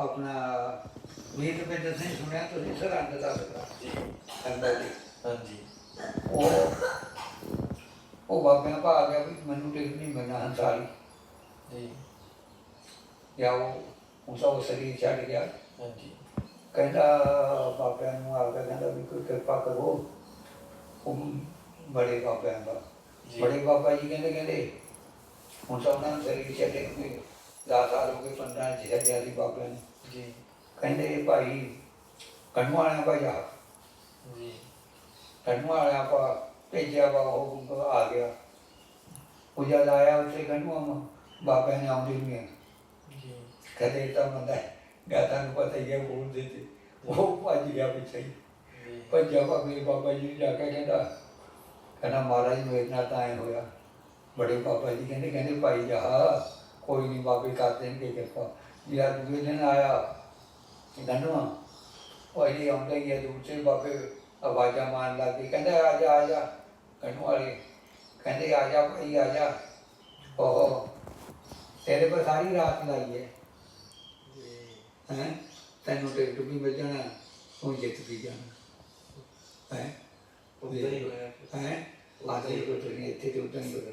ਆਪਣਾ ਵੀਰ ਰੁਪਏ ਦਸੇ ਸੁਣਿਆ ਤੁਸੀਂ ਸਰਹੰਦ ਦਾ ਬਤਾ ਜੀ ਹਾਂਜੀ। ਉਹ ਉਹ ਬਾਬਿਆਂ ਪਾ ਆ ਗਿਆ ਵੀ ਮੈਨੂੰ ਟਿਕਟ ਨਹੀਂ ਮਿਲਣਾ ਹੰਸਾਰੀ ਜੀ। ਜਾਂ ਉਹ ਉਸਾ ਉਹ ਸਰੀਰ ਛੱਡ ਗਿਆ। ਹਾਂਜੀ। ਕਹਿੰਦਾ ਬਾਬਿਆਂ ਨੂੰ ਆ ਕੇ ਕਹਿੰਦਾ ਵੀ ਕੋਈ ਕਿਰਪਾ ਕਰੋ। ਉਹ ਬੜੇ ਬਾਬਿਆਂ ਦਾ। ਬੜੇ ਬਾਬਾ ਜੀ ਕਹਿੰਦੇ ਕਹਿੰਦੇ ਹੁਣ ਤਾਂ ਉਹਨਾਂ ਨੂੰ ਸਰੀਰ ਛੱਡੇ ਨੂੰ 10 ਸਾਲ ਹੋ ਗਏ 15 ਛੱਡਿਆ ਸੀ ਬਾਬਿਆਂ ਨੇ। ਜੀ। ਕਹਿੰਦੇ ਭਾਈ ਕੰਨੂ ਵਾਲਿਆਂ ਭਾਈ ਆ ਜੀ। ਕੰਨੂ ਵਾਲਿਆਂ ਪਾ ਭੇਜਿਆ ਵਾ ਉਹ ਆ ਗਿਆ। ਉਹ ਜਦ ਆਇਆ ਉੱਥੇ ਕੰਨੂ ਬਾਬਿਆਂ ਨੇ ਆਉਂਦੇ ਨਹੀਂ ਆ। ਜੀ। ਕਦੇ ਤਾਂ ਬੰਦਾ ਗਾਤਾ ਨੂੰ ਪਤਾ ਹੀ ਹੈ ਬੋਲ ਦਿੱਤੇ ਉਹ ਭੱਜ ਗਿਆ ਪਿੱਛੇ। ਹੀ ਜੀ। ਭੱਜਿਆ ਬਾਬੇ ਬਾਬਾ ਜੀ ਜਾ ਕੇ ਕਹਿੰਦਾ ਕਹਿੰਦਾ ਮਹਾਰਾਜ ਮੇਰੇ ਨਾਲ ਤਾਂ ਐ ਹੋਇਆ। ਬੜੇ ਬਾਬਾ ਜੀ ਕਹਿੰਦੇ ਕਹਿੰਦੇ ਭਾਈ ਜਾ। ਕੋਈ ਨਹੀਂ ਬਾਬੇ ਕਰ ਦੇਣਗੇ ਕਿਰਪਾ। ਯਾਰ ਦੂਜੇ ਦਿਨ ਆਇਆ ਗੰਡਵਾ ਉਹ ਇਹ ਆਉਂਦਾ ਹੀ ਹੈ ਦੂਸਰੇ ਬਾਬੇ ਆਵਾਜ਼ਾਂ ਮਾਰਨ ਲੱਗ ਗਏ। ਕਹਿੰਦੇ ਆ ਜਾ ਆ ਜਾ ਗੰਡਵਾ ਵਾਲੇ। ਕਹਿੰਦੇ ਆ ਜਾ ਭਾਈ ਆ ਜਾ। ਉਹ ਤੇਰੇ ਪਰ ਸਾਰੀ ਰਾਤ ਲਾਈ ਹੈ। ਹੈ? ਤੈਨੂੰ ਟਿਕਟ ਵੀ ਮਿਲ ਜਾਣਾ ਤੂੰ ਜਿੱਤ ਵੀ ਜਾਣਾ। ਹੈ? ਉਦਾਂ ਹੀ ਹੋਇਆ। ਹੈ? ਆਦੇ ਕੋ ਤੇ ਇੱਥੇ ਤੇ ਉਦੋਂ ਹੀ ਹੋਇਆ।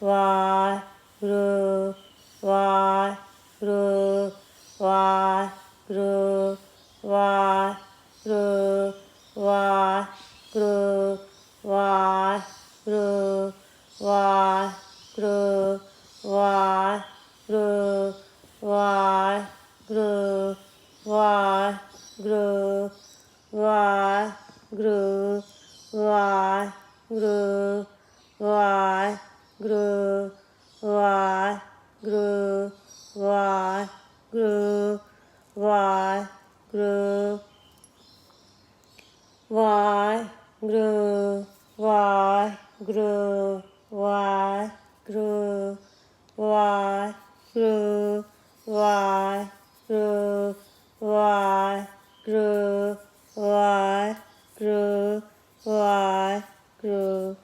và rơ và rơ và rơ và rơ và rơ và rơ và rơ và rơ và rơ và rơ và rơ và rơ và gru wa gru wa gru wa gru wa gru wa gru wa gru wa gru wa gru wa gru wa gru wa gru